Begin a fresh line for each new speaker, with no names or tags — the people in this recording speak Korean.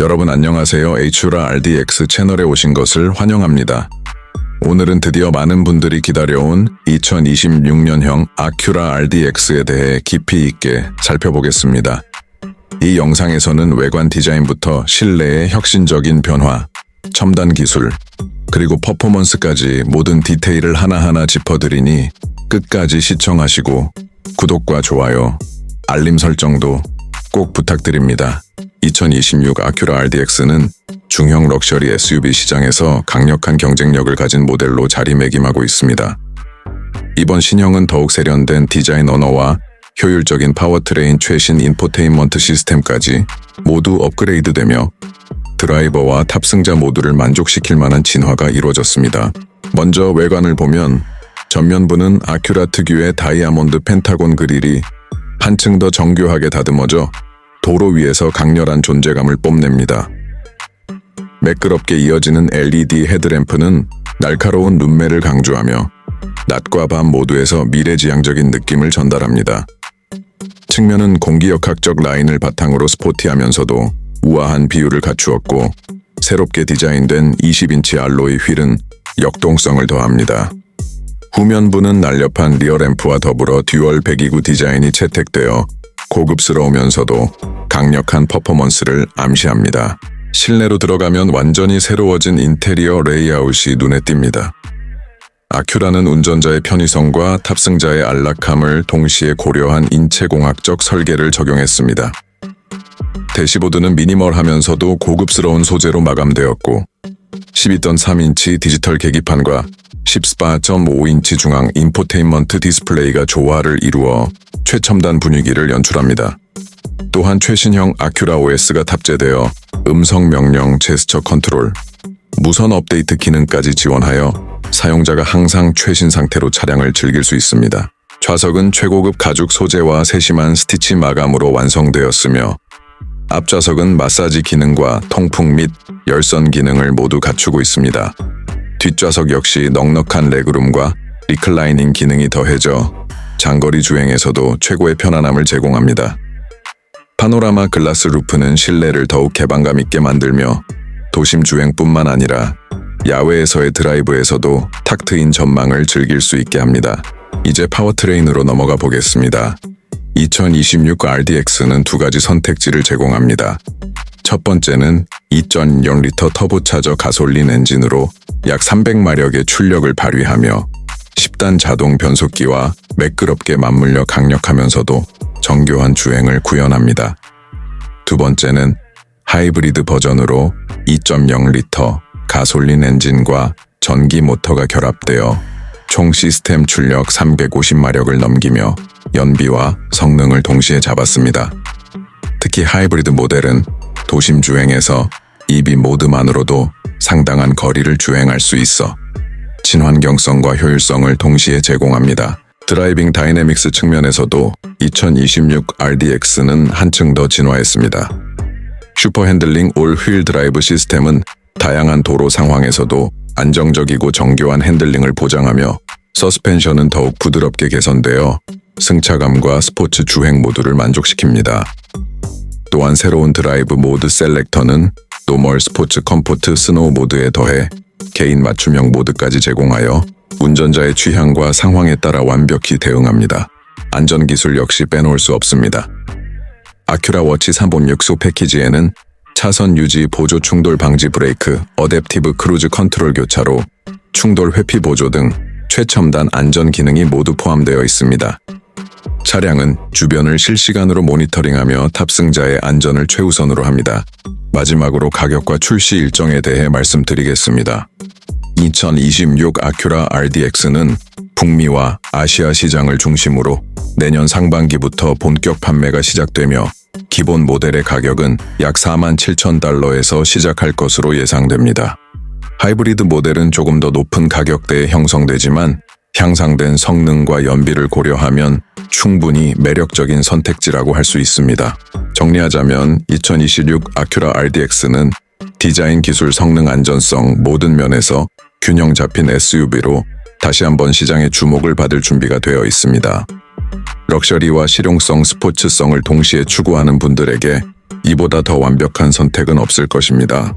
여러분 안녕하세요. HURA RDX 채널에 오신 것을 환영합니다. 오늘은 드디어 많은 분들이 기다려온 2026년형 아큐라 RDX에 대해 깊이 있게 살펴보겠습니다. 이 영상에서는 외관 디자인부터 실내의 혁신적인 변화, 첨단 기술, 그리고 퍼포먼스까지 모든 디테일을 하나하나 짚어드리니 끝까지 시청하시고 구독과 좋아요, 알림 설정도 꼭 부탁드립니다. 2026 아큐라 RDX는 중형 럭셔리 SUV 시장에서 강력한 경쟁력을 가진 모델로 자리매김하고 있습니다. 이번 신형은 더욱 세련된 디자인 언어와 효율적인 파워트레인 최신 인포테인먼트 시스템까지 모두 업그레이드되며 드라이버와 탑승자 모두를 만족시킬 만한 진화가 이루어졌습니다. 먼저 외관을 보면 전면부는 아큐라 특유의 다이아몬드 펜타곤 그릴이 한층 더 정교하게 다듬어져 도로 위에서 강렬한 존재감을 뽐냅니다. 매끄럽게 이어지는 LED 헤드램프는 날카로운 눈매를 강조하며 낮과 밤 모두에서 미래지향적인 느낌을 전달합니다. 측면은 공기역학적 라인을 바탕으로 스포티하면서도 우아한 비율을 갖추었고 새롭게 디자인된 20인치 알로이 휠은 역동성을 더합니다. 후면부는 날렵한 리어램프와 더불어 듀얼 배기구 디자인이 채택되어 고급스러우면서도 강력한 퍼포먼스를 암시합니다. 실내로 들어가면 완전히 새로워진 인테리어 레이아웃이 눈에 띕니다. 아큐라는 운전자의 편의성과 탑승자의 안락함을 동시에 고려한 인체공학적 설계를 적용했습니다. 대시보드는 미니멀하면서도 고급스러운 소재로 마감되었고 12.3인치 디지털 계기판과 14.5인치 중앙 인포테인먼트 디스플레이가 조화를 이루어 최첨단 분위기를 연출합니다. 또한 최신형 아큐라 OS가 탑재되어 음성 명령 제스처 컨트롤, 무선 업데이트 기능까지 지원하여 사용자가 항상 최신 상태로 차량을 즐길 수 있습니다. 좌석은 최고급 가죽 소재와 세심한 스티치 마감으로 완성되었으며 앞좌석은 마사지 기능과 통풍 및 열선 기능을 모두 갖추고 있습니다. 뒷좌석 역시 넉넉한 레그룸과 리클라이닝 기능이 더해져 장거리 주행에서도 최고의 편안함을 제공합니다. 파노라마 글라스 루프는 실내를 더욱 개방감 있게 만들며 도심 주행뿐만 아니라 야외에서의 드라이브에서도 탁 트인 전망을 즐길 수 있게 합니다. 이제 파워트레인으로 넘어가 보겠습니다. 2026 RDX는 두 가지 선택지를 제공합니다. 첫 번째는 2.0리터 터보차저 가솔린 엔진으로 약 300마력의 출력을 발휘하며 10단 자동 변속기와 매끄럽게 맞물려 강력하면서도 정교한 주행을 구현합니다. 두 번째는 하이브리드 버전으로 2.0리터 가솔린 엔진과 전기 모터가 결합되어 총 시스템 출력 350마력을 넘기며 연비와 성능을 동시에 잡았습니다. 특히 하이브리드 모델은 도심 주행에서 EV 모드만으로도 상당한 거리를 주행할 수 있어 친환경성과 효율성을 동시에 제공합니다. 드라이빙 다이내믹스 측면에서도 2026 RDX는 한층 더 진화했습니다. 슈퍼 핸들링 올 휠 드라이브 시스템은 다양한 도로 상황에서도 안정적이고 정교한 핸들링을 보장하며 서스펜션은 더욱 부드럽게 개선되어 승차감과 스포츠 주행 모두를 만족시킵니다. 또한 새로운 드라이브 모드 셀렉터는 노멀 스포츠 컴포트 스노우 모드에 더해 개인 맞춤형 모드까지 제공하여 운전자의 취향과 상황에 따라 완벽히 대응합니다. 안전기술 역시 빼놓을 수 없습니다. 아큐라 워치 306 소 패키지에는 차선 유지 보조 충돌 방지 브레이크, 어댑티브 크루즈 컨트롤 교차로, 충돌 회피 보조 등 최첨단 안전 기능이 모두 포함되어 있습니다. 차량은 주변을 실시간으로 모니터링하며 탑승자의 안전을 최우선으로 합니다. 마지막으로 가격과 출시 일정에 대해 말씀드리겠습니다. 2026 아큐라 RDX는 북미와 아시아 시장을 중심으로 내년 상반기부터 본격 판매가 시작되며 기본 모델의 가격은 약 4만 7천 달러에서 시작할 것으로 예상됩니다. 하이브리드 모델은 조금 더 높은 가격대에 형성되지만 향상된 성능과 연비를 고려하면 충분히 매력적인 선택지라고 할 수 있습니다. 정리하자면 2026 아큐라 RDX는 디자인 기술 성능 안전성 모든 면에서 균형 잡힌 SUV로 다시 한번 시장의 주목을 받을 준비가 되어 있습니다. 럭셔리와 실용성, 스포츠성을 동시에 추구하는 분들에게 이보다 더 완벽한 선택은 없을 것입니다.